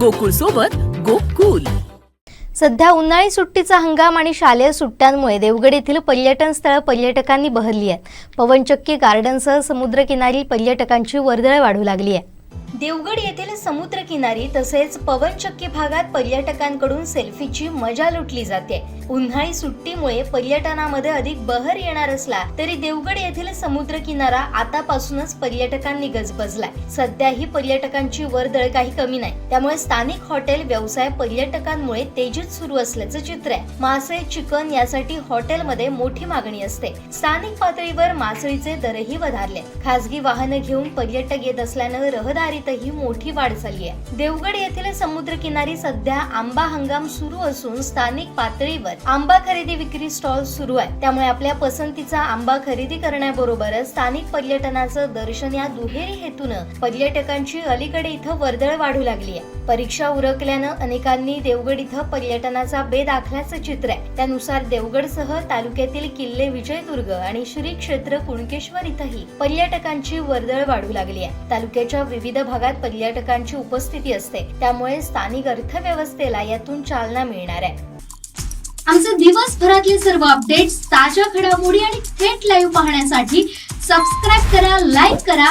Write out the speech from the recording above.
गोकुळ सोबत गोकुल. सध्या उन्हाळी सुट्टीचा हंगाम आणि शालेय सुट्ट्यांमुळे देवगड येथील पर्यटन स्थळं पर्यटकांनी बहरली आहेत. पवनचक्की गार्डनसह समुद्रकिनारी पर्यटकांची वर्दळ वाढू लागली आहे. देवगड येथील समुद्रकिनारी तसेच पवनचक्की भागात पर्यटकांकडून सेल्फीची मजा लुटली जाते. उन्हाळी सुट्टीमुळे पर्यटनामध्ये अधिक बहर येणार असला तरी देवगड येथील समुद्रकिनारा आतापासूनच पर्यटकांनी गजबजलाय. सध्या ही पर्यटकांची वर्दळ काही कमी नाही. त्यामुळे स्थानिक हॉटेल व्यवसाय पर्यटकांमुळे तेजीत सुरू असल्याचं चित्र आहे. मासे चिकन यासाठी हॉटेलमध्ये मोठी मागणी असते. स्थानिक पातळीवर मासळीचे दरही वधारले. खासगी वाहनं घेऊन पर्यटक येत असल्यानं रहदारीत रहदारीतही मोठी वाढ झाली आहे. देवगड येथील समुद्रकिनारी सध्या आंबा हंगाम सुरू असून स्थानिक पातळीवर आंबा खरेदी विक्री स्टॉल सुरू आहे त्यामुळे आपल्या पसंतीचा आंबा खरेदी करण्याबरोबरच स्थानिक पर्यटनाचं दर्शन या दुहेरी हेतूनं पर्यटकांची अलीकडे इथं वर्दळ वाढू लागली आहे. परीक्षा उरकल्यानं अनेकांनी देवगड इथं पर्यटनाचा बेद आखल्याचं चित्र आहे. त्यानुसार देवगडसह तालुक्यातील किल्ले विजयदुर्ग आणि श्री क्षेत्र कुणकेश्वर इथंही पर्यटकांची वर्दळ वाढू लागली आहे. तालुक्याच्या विविध भागात पर्यटकांची उपस्थिती असते. त्यामुळे स्थानिक अर्थव्यवस्थेला यातून चालना मिळणार आहे. आमचे दिवसभरातले सर्व अपडेट्स ताज्या घडामोडी आणि थेट लाईव्ह पाहण्यासाठी सबस्क्राईब करा लाईक करा